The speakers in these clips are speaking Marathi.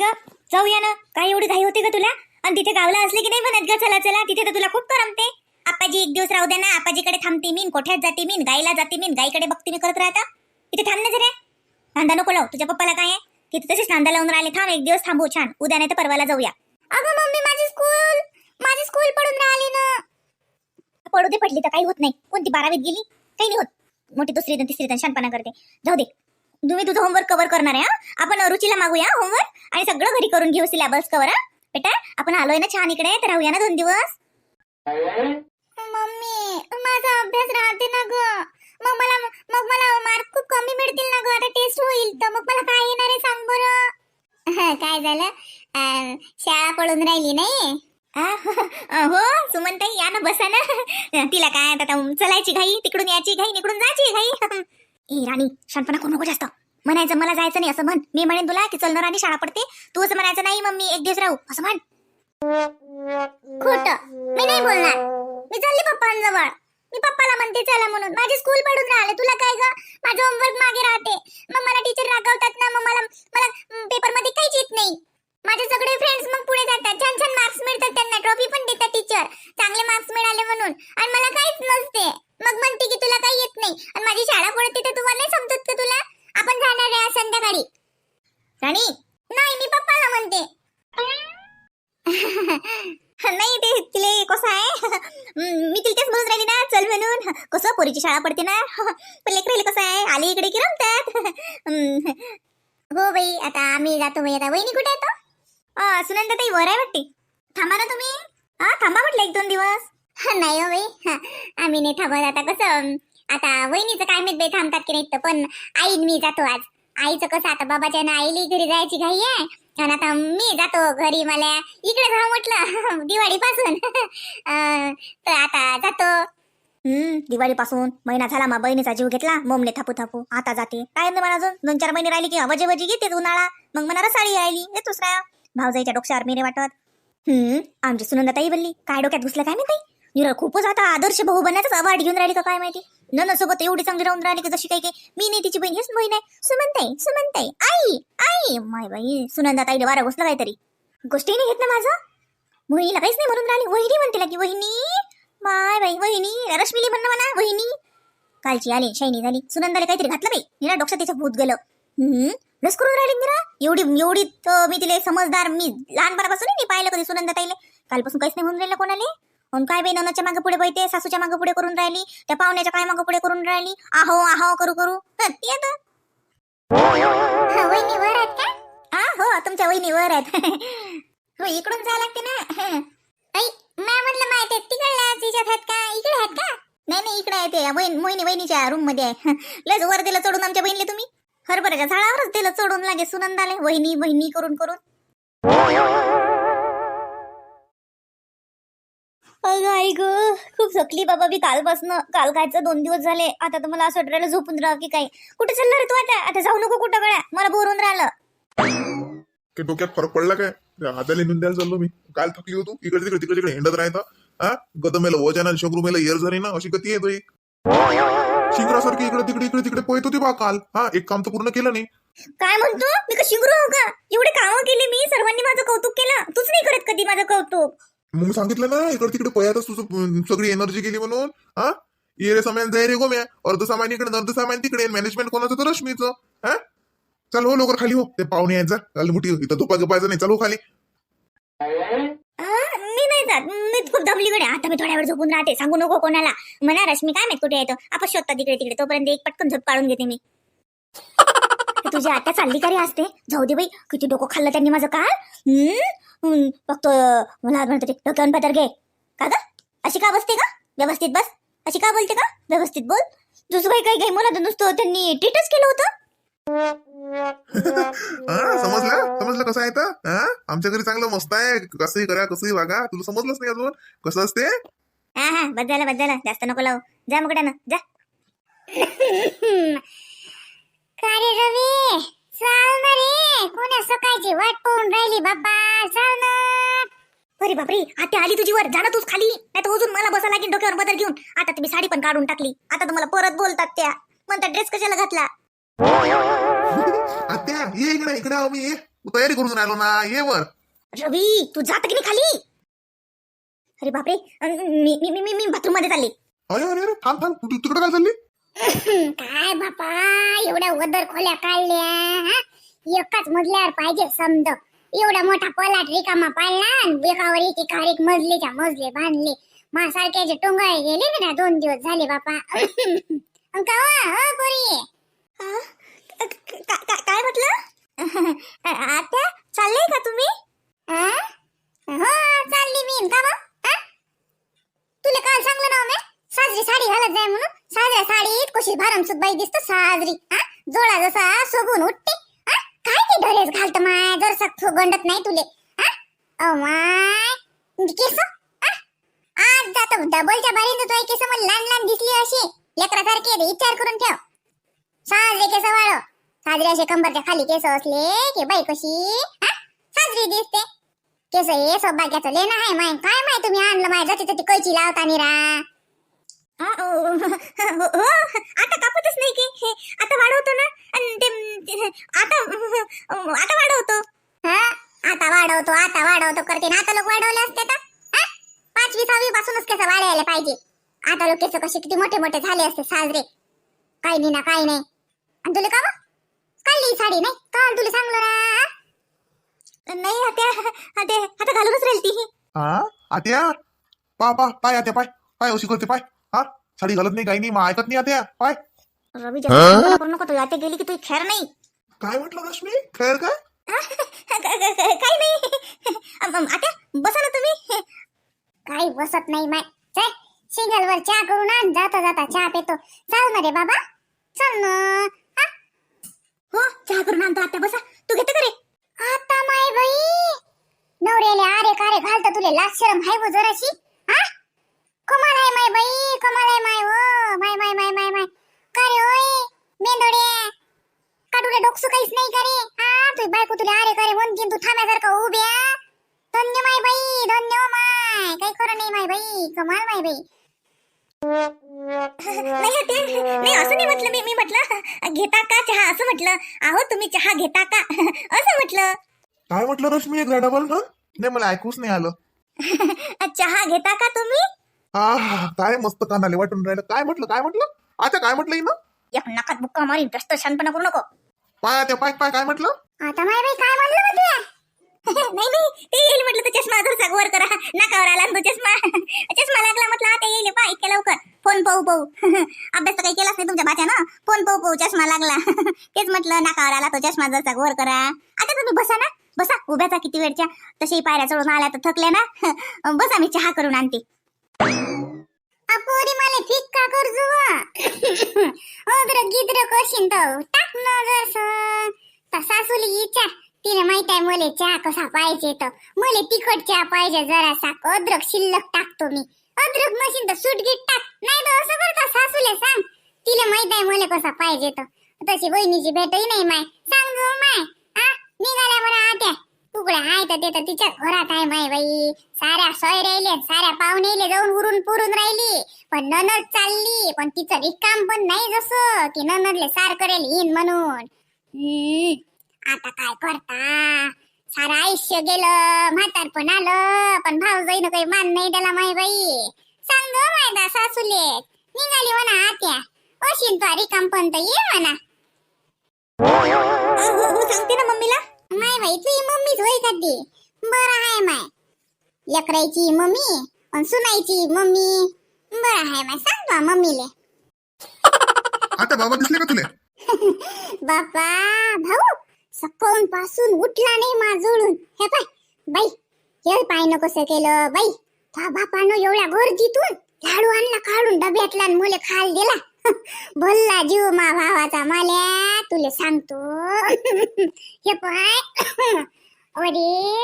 ग जाऊया ना काय एवढी घाई होते ग तुला आणि तिथे गावला असले की नाही म्हणत ग चला चला तिथे तर तुला खूप करमते आपाजी एक दिवस राहू द्या ना आपाजीकडे थांबते मी कोठ्यात जाते मी गाईला जाते मी गाईकडे बघते मी करत राहता तिथे थांब ना जरा नांदा नको लावू तुझ्या पप्पाला काय आहे तिथे तसेच नांदा लावून राहिले थांब एक दिवस थांबू छान उद्या नाही तर परवाला जाऊया अगं मम्मी माझी स्कूल माझी स्कूल पडून राहिली ना पडू दे पडली तर काही होत नाही कोणती बारावीत गेली काही नाही होत मोठी दुसरी तर तिसरी शानपणा करते जाऊ दे तुम्ही तुझं होमवर्क कव्हर करणार आहे आपण रुचीला मागूया होमवर्क आणि सगळं घरी करून घेऊ सिलेबस कव्हर बेटा आपण आलोय ना छान इकडे तर राहूया ना दोन दिवस? मम्मी माझा अभ्यास राहते ना ग. मग मला मग मला मार्क खूप कमी मिळतील ना ग. आता टेस्ट होईल तर मग मला काय येणार आहे सांग बरं. काय झालं? शाळा पडून राहिली नाही? हो सुमनताई या ना बसा ना. तिला काय आता आता चलायची घाई तिकडून यायची घाई इकडून जायची घाई. ए राणी शांतपणा करू नको जास्त. म्हणायचं मला जायचं नाही असं म्हण. मी म्हणेन तुला की चल आणि राणी शाळा पडते. तू असं म्हणायचं नाही मम्मी एक दिवस राहू असं म्हण. खोट. मी नाही बोलणार. मी चालली पप्पांजवळ. मी पप्पाला म्हणते चला म्हणून. माझी स्कूल पडून राहिले. तुला काय ग? माझं होमवर्क मागे राहते. मग मला टीचर रागवतात ना मग मला मला पेपरमध्ये काहीच येत नाही माझे सगळे फ्रेंड्स मग पुढे जातात छान छान मार्क्स मिळतात त्यांना ट्रॉफी पण देतात टीचर चांगले मार्क्स मिळाले म्हणून आणि मला काहीच नसते मग म्हणते की तुला काही येत नाही आणि माझी शाळा पडते तर तुम्हाला नाही समजत का तुला आपण जाणार आहे आज संध्याकाळी राणी नाही मी पप्पाला म्हणते नाही ते तिले कसं आहे हम्म, मी तिला तेच म्हणून राहिली ना चल म्हणून. कसं पोरीची शाळा पडते ना. पण कसं आहे आली इकडे की रमतात. हो बाई आता आम्ही जातो बाई. आता वहिनी कुठे येतो सुनंदा ताई वर आहे वाटते. थांबा ना तुम्ही. हा थांबा म्हटलं एक दोन दिवस. नाही हो बाई. आम्ही नाही थांबत. आता कसं आता वहिनीचं काय माहीत बाई थांबतात की नाही पण आई मी जातो आज. आईचं कसं आता बाबाच्या ना आईली घरी जायची घाई आहे. आणि आता मी जातो घरी मला इकडे जाऊ म्हटलं. दिवाळी पासून तर आता जातो. हम्म दिवाळी पासून महिना झाला मा बहिणीचा जीव घेतला मोमने थापू थापू आता जाते. काय नाही म्हणा अजून? दोन चार महिने राहिली की अवजे वजी घेते उन्हाळा. मग म्हणा साडी राहिली हे दुसऱ्या भाऊजाईच्या डोक्यावर मेरे वाटत. हम्म आमची सुनंदाताई बोलली काय डोक्यात घुसलं काय माहिती? निरा खूपच आता आदर्श भाऊ बनायचाच अवार्ड घेऊन राहिली का काय माहिती? नन सोबत एवढी चांगली राहून राहिली की जशी काही काही. मी नाही तिची बहीण हेच बहीण आहे. सुमनताई सुमनताई आई आई. माय बाई सुनंदाताईला वारा घुसला काहीतरी. गोष्टी नाही घेत ना माझं? मुलीला काहीच नाही म्हणून राहिली. वहिनी म्हणते की वहिनी. माय बाई वहिनी रश्मीली म्हणणं म्हणा वहिनी. कालची आली शायनी झाली सुनंदाला काहीतरी घातलं बाई. निरा डोक्यात तिचं भूत गेलं. हम्म लस करून राहिली निरा? एवढी एवढी मी तिला समजदार मी लहानपणापासून नाही पाहिलं कधी सुनंदा ताईले कालपासून काहीच नाही म्हणून राहिलं कोणाले? आणि काय बाई ननाच्या मागे पुढे बघते सासूच्या मागे पुढे करून राहिली त्या पाहुण्याच्या काय मागे पुढे करून राहिली? आहो आहो करू करू. ती आता. आहेत का? हा हो तुमच्या वहिनी वर आहेत. हो इकडून जा लागते ना. हं. आई म्हटलं माहिती तिकडल्या तिच्यात आहेत का? इकडे आहेत का? नाही नाही इकडे आहे ते. वहिनी मोहिनी वहिनीच्या रूममध्ये आहे. वर दिलं चढून आमच्या बहिणीला तुम्ही? हरभऱ्याच्या झाडावरच दिलं चढून लागे सुनंदाले वहिनी वहिनी करून करून. अगं आई ग खूप थकली बाबा मी कालपासून. काल खायचं दोन दिवस झाले. आता तर मला असं वाटायला झोपून राहा की काय? कुठे चाललं रे तू आता? आता जाऊ नको कुठं गळ्या मला बोरून राहिलं. की डोक्यात फरक पडला काय? हाताला नेऊन द्यायला चाललो मी. काल थकली होतो. इकडे तिकडे तिकडे तिकडे हिंडत राहता हा? गदमेला वजन आणि शगरुमेला येर झाली ना अशी गती येतो शिंगरासारखी इकडे तिकडे इकडे तिकडे पळत होती बा काल. हा एक काम तर पूर्ण केलं नाही. काय म्हणतो? मी का शिंगरू हो का? एवढे कामं केली मी सर्वांनी माझं कौतुक केलं. तूच नाही करत कधी माझं कौतुक. मग मी सांगितलं ना इकडे तिकडे पळ्यातच तुझं सगळी एनर्जी गेली म्हणून. हा? ये रे सामान जाय रे गोम्या अर्ध सामान इकडे अर्ध सामान तिकडे मॅनेजमेंट कोणाचं तर रश्मीचं. हा? चल हो लवकर खाली हो. ते पाहुणे आहेत जा. चाल मोठी इथं धोपा गपायचं नाही. चालू हो, खाली. मी नाही जात. मी खूप दमलीकडे आता मी थोड्या वेळ झोपून राहते. सांगू नको कोणाला. म्हणा रश्मी काय माहीत कुठे येतो आपण शोधता तिकडे तिकडे. तोपर्यंत एक पटकन झोप काढून घेते मी. तुझी आता चालली का रे असते. जाऊ दे बाई. किती डोकं खाल्लं त्यांनी माझं काल. हम्म, हम्म, फक्त मला म्हणतो ते, डोक्यावर पदर घे. का ग? अशी का बसते का व्यवस्थित बस. अशी का बोलते का व्यवस्थित बोल. दुसरं काही काही काही मला तर नुसतं त्यांनी ट्रीटच केलं होतं. हा समजलं? समजलं कसं आहे तर? हा? आमच्या घरी चांगलं मस्त आहे. कसंही करा कसंही वागा. तुला समजलंच नाही अजून? कसं असते? हा हा जास्त नको लावू. जा मुकड्यानं जा. काय रे रवी? चाल ना रे. कोण्या सकाळची? वाट पाहून राहिली बाबा. चाल ना. अरे बापरे आता आली तुझी वर. जा ना तूच खाली. नाही तर अजून मला बसा लागेल डोक्यावर बदल घेऊन. आता तुम्ही साडी पण काढून टाकली. आता तुम्हाला परत बोलतात त्या. म्हणतात ड्रेस कशाला घातला? आत्या ये इकडे इकडे आहो मी. ये तयारी करून राहिलो ना ये वर. रवी तू जात की नाही खाली? अरे बापरे मी मी मी- मी मी बाथरूममध्ये चालली. अरे अरे अरे थांब थांब. तू तिकडे काय चालली? काय बापा एवढ्या वदर खोल्या काढल्या हा? एकाच मजल्यावर पाहिजे समज एवढा मोठा पलाट रिकामा पाडला आणि एकावर एक एकावर एक मजलेच्या मजले बांधले. माझ्यासारख्याचे टोंगाळे गेले ना दोन दिवस झाले बापा. अन का वा, हो पोरी? काय म्हटलं? आता चाललंय का तुम्ही? हो चालली मी. का मग? तुला काल सांगलं ना हो मी? साजरी साडी घालत जाय म्हणून. साजऱ्या साडीत कशी भारमसुत बाई दिसत साजरी. हा जोडा जसा सोबून उठते. काय ते ढरेस घालत माय? जर गंडत नाही तुले. अ? माय. केस? आज जात. डबलच्या बारीनं तो केस मला लहान लहान दिसली अशी. लेकरासारखी विचार करून ठेव. साजरे केस वाढव साजरे असे कंबरच्या खाली केस असले की बाई कशी हा? साजरी दिसते. केस हे सौभाग्याचं लेणं आहे माय. काय माय तुम्ही आणलं माय? जाती जाती कैची लावता निरा. हा, हो हो, आता कापतच नाही की. आता वाढवतो ना. ते ते- आता आता वाढवतो. आता वाढवतो आता वाढवतो. करते ना आता लोक वाढवले असते का हा? पाचवी सहावी पासूनच केस वाढायला पाहिजे. आता लोक केस कसे किती मोठे मोठे झाले असते साजरे. काही नाही ना काही नाही. आणि तुला का? काढली ही साडी नाही? काल तुला सांगलो ना? नाही आता आता आता घालूनच राहील ती. हा? आत्या? पा पा पाय आत्या पाय. पाय अशी करते पाय. हा? साडी घालत नाही काही नाही मग ऐकत नाही आत्या. पाय. रवी जास्त करू नको तू. आता गेली की तू खेळ नाही. काय म्हटलं रश्मी? खैर काय? काही नाही. आता बसा ना तुम्ही. काही बसत नाही माय. चल सिंगल वर चहा करून आण. जाता जाता चहा पितो. चाल ना रे बाबा. चल ना. हो चहा करून आणतो आता बसा. तू घेतो का रे? आता माय बाई. नवऱ्याले आरे कारे घालता तुले लाज शरम हाय वो जराशी. हा कमाल आहे माय बाई कमाल आहे माय ओ माय माय माय माय माय. का रे ओय? मेंदोडे का तुला डोकसू काहीच नाही का रे? हा तुझी बायको तुला आरे कारे म्हणतीन तू थांब्यासारखं उभ्या धन्य माय बाई धन्य माय. काही खरं नाही माय बाई. कमाल माय बाई. नाही असं नाही म्हटलं मी मी म्हटलं घेता का चहा? असं म्हटलं. आहो तुम्ही चहा घेता का? असं म्हटलं. काय म्हटलं रश्मी? एकदा डबल ना. नाही मला ऐकूच नाही आलं. चहा घेता का तुम्ही? आ काय मस्त कानाले वाटून राहिलं. काय म्हटलं? काय म्हटलं? आता काय म्हटलं ना एक नकात बुक्का मारीन जास्त शानपणा करू नको. पाय आत्या पाय पाय काय म्हटलं? आता माय बाई काय म्हणलं मग तुया नाही नाही ते येईल म्हटलं तो चष्मा धरचा वर करा. नाकावर आला तो चष्मा. चष्मा लागला म्हटलं आता येईल. पा इतक्या लवकर. फोन पाहू पाहू. अभ्यास तर काही केलाच नाही तुमच्या बाच्या ना फोन पाहू पाहू चष्मा लागला. तेच म्हटलं नाकावर आला तो चष्मा जसा वर करा. आता तुम्ही बसा ना. बसा उभ्याचा किती वेळच्या. तशी पायऱ्या चढून आल्या तर थकल्या ना. बसा मी चहा करून आणते. अपोरी मला फिक्का का जुवा? अद्र गिद्र कशीन तर टाक न जरस. सासूली इच्छा. तिने माहीत आहे मले चहा कसा पाहिजे तर मले तिखट चहा पाहिजे जरासा. अद्रक शिल्लक टाकतो मी. अद्रक मशीन तर सुटगीट टाक. नाही तर असं करता सासूले सांग. तिला माहीत आहे मला कसा पाहिजे तर तशी बहिणीची भेटही नाही माय. सांग गो माय. आ? निघाल्या बरं आत्या. तुकडे आहे तर ते तर तिच्या घरात आहे माय बाई. साऱ्या सोय राहिले साऱ्या पाहुणेले जाऊन उरून पुरून राहिली. पण ननद चालली. पण तिचं रिकाम पण नाही जसं की ननदले सार करेल हिन म्हणून. आता काय करता? सारं आयुष्य गेलं म्हातारपण आलं पण भाऊ जाईन काही मान नाही त्याला माय बाई. सांग मायदा सासूले निघाली म्हणा आत्या. अशीन तो रिकाम पण तर ये म्हणा. हो, हो, हो, सांगते ना मम्मीला. माय बाई तुझी मम्मीच होय का ती? बरं आहे माय. लेकरायची मम्मी पण सुनायची मम्मी. बरं आहे माय सांग बा मम्मीले. आता बाबा दिसले का तुले? बापा भाऊ सकाळून पासून उठला नाही मा हे पाय बाई हे पाय नको केलं बाई. त्या बापानं एवढ्या गर्दीतून लाडू आणला काढून डब्यातला मुले खाल दिला. भल्ला जीव मा भावाचा माल्या तुले सांगतो. हे पाय अरे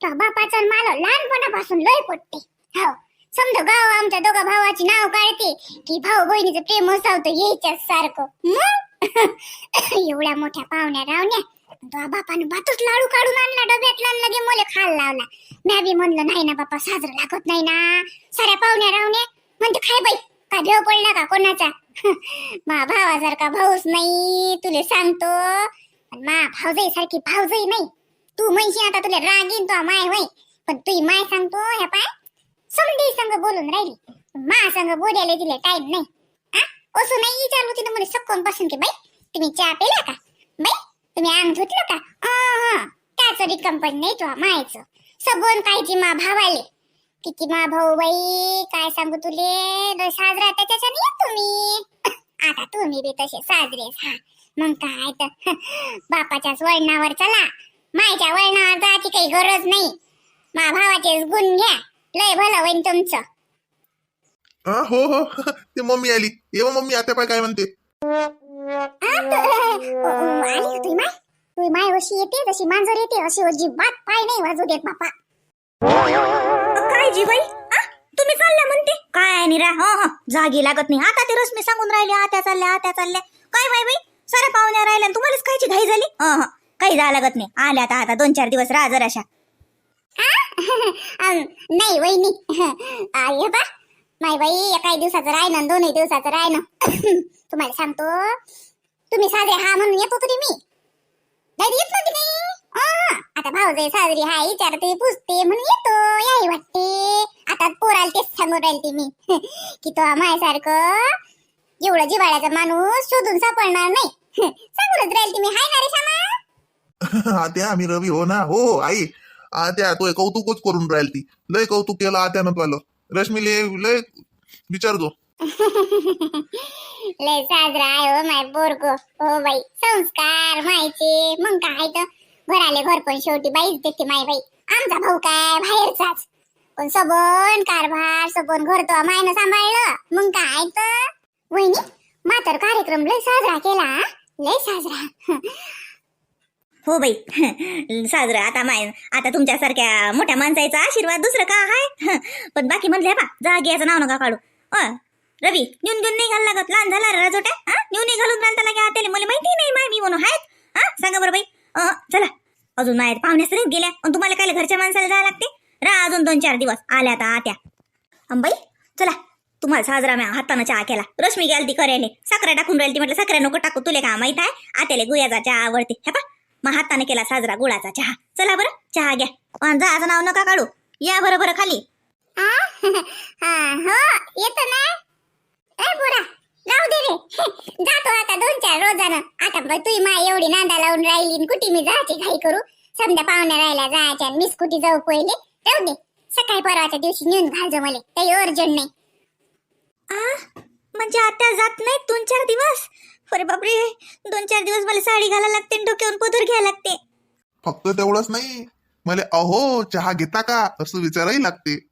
त्या बापाचा मला लहानपणापासून लय पटते हो समजा गाव आमच्या दोघा भावाची नाव काढते की भाऊ बहिणीचं प्रेम असावतं यायच्याच सारखं. मग? एवढ्या मोठ्या पाहुण्या रावण्या तो बापानं भातच लाडू काढून आणला डब्यातला आणि लगे मुले खायला लावला. म्या बी म्हणलं नाही ना बापा साजरं लागत नाही ना. साऱ्या पाहुण्या रावण्या म्हणते खाय बाई का देव पडला का कोणाचा? मा भावासारखा भाऊच नाही तुले सांगतो. मा भावजई सारखी भावजई नाही. तू म्हणशी आता तुला रागीन तो माय होय. पण तुझी माय सांगतो ह्या पाय समधी संग बोलून राहिली. मा संग बोलायला तिले टाइम नाही. असं नाही विचारलो तिने मला सक्कनपासून की बाई तुम्ही चहा पिला का? बाई तुम्ही अंग धुतलं का? अं, त्याचं कंपनी नाही तुला मायचं. सबोन कायची मा भावाले. किती मा भाऊ बाई काय सांगू तुले? द- साजरा त्याच्याने येत तुम्ही. आता तुम्ही बी तसे साजरेच हा मग काय तर. बापाच्याच वळणावर चला. मायच्या वळणावर जायची काही गरज नाही. मा भावाचेच गुण घ्या. लय भलं होईन तुमचं. हा हो हो. ते मम्मी आली. ये मम्मी आता पाय काय म्हणते? माय? अशी येते जशी मांजर येते अशी अजिबात पाय नाही वाजू देत बापा. काय जी बाई? आ? तुम्ही चालल्या म्हणते? काय निरा हो हो. जागी लागत नाही. आता ते रश्मी सांगून राहिले आत्या चालल्या आत्या चालल्या. काय बाई बाई? साऱ्या पाहुण्या राहिल्या आणि तुम्हालाच कायची घाई झाली? हं, हं. काही जा लागत नाही. आल्या आता आता दोन चार दिवस राहा जराशा. अम, नाही वहिनी. नाही माय बाई काही दिवसाचं राहिनं दोनही दिवसाचं राहिनं. तुम्हाला सांगतो तुम्ही साजरे हा म्हणून येतो तरी मी. नाही येत नव्हती नाही अं, आता भाऊजाई साजरी हा विचारते पुसते म्हणून येतो याही वाटते. आता पोराल तेच सांगून राहील मी. कि तो माझ्यासारखं एवढं जिवाळ्याचा माणूस शोधून सापडणार नाही. सांगूनच राहील तुम्ही हाय ना रे श्यामा? आत्या आम्ही रवी हो ना हो आई. आत्या तो कौतुकच करून राहील ती लय कौतुक केलं आत्यानं तुला. रश्मी लय विचारतो लय साजरा आहे हो माय बोरगो हो बाई संस्कार माहिती. मग काय तर? घराले घर पण शेवटी बाईच देते माय बाई. आमचा भाऊ काय? बाहेरचाच. पण सबन कारभार सबन घर तो मायनं सांभाळलं. मग काय तर? वहिनी मातर कार्यक्रम लय साजरा केला हा? लय साजरा. हो बाई. साजरं आता माय आता तुमच्यासारख्या मोठ्या माणसाचा आशीर्वाद दुसरं का आहे पण बाकी म्हणले बा जागी याचं नाव नका काढू. अ रवी घेऊन घेऊन नाही घालला लागत लहान झाला राजोट्या हा नेऊन नाही घालून घालता लागे आता मला माहिती नाही माय मी म्हणून. आहेत हा सांगा बरं बाई. अ, चला. अजून माय पाहुण्या सरीत गेल्या आणि तुम्हाला काय घरच्या माणसाला जायला लागते? राहा अजून दोन चार दिवस. आल्या आता आत्या. अंबाई चला. तुम्हाला साजरा मी हातानं चहा केला. रश्मी गेली ती करायले साखरा टाकून राहिली ती म्हटलं साखर नको टाकू तुले का माहीत आहे? आत्याला गुयाचा चहा आवडते. हे पा मग हाताने केला साजरा गुळाचा चहा. चला बरं चहा घ्या. अन जायचं नाव नका काढू. या बरं बरं खाली. आ? हा, हो येतो ना? ए बुरा जाऊ दे रे. जातो आता दोन चार रोजानं. आता बाई तुही माय एवढी नांदा लावून राहिली न कुठे मी जायची घाई करू? समजा पाहुण्या राहिल्या जायच्या आणि मीच कुठे जाऊ पहिले. जाऊ दे सकाळी परवाच्या दिवशी नेऊन घालजो मला. काही अर्जंट नाही. आ? म्हणजे आता जात नाही दोन चार दिवस? अरे बापरे दोन चार दिवस मला साडी घालायला लागते आणि डोक्यावरून पदर घ्यायला लागते. फक्त तेवढंच नाही. मला अहो चहा घेता का? असं विचारायला लागते.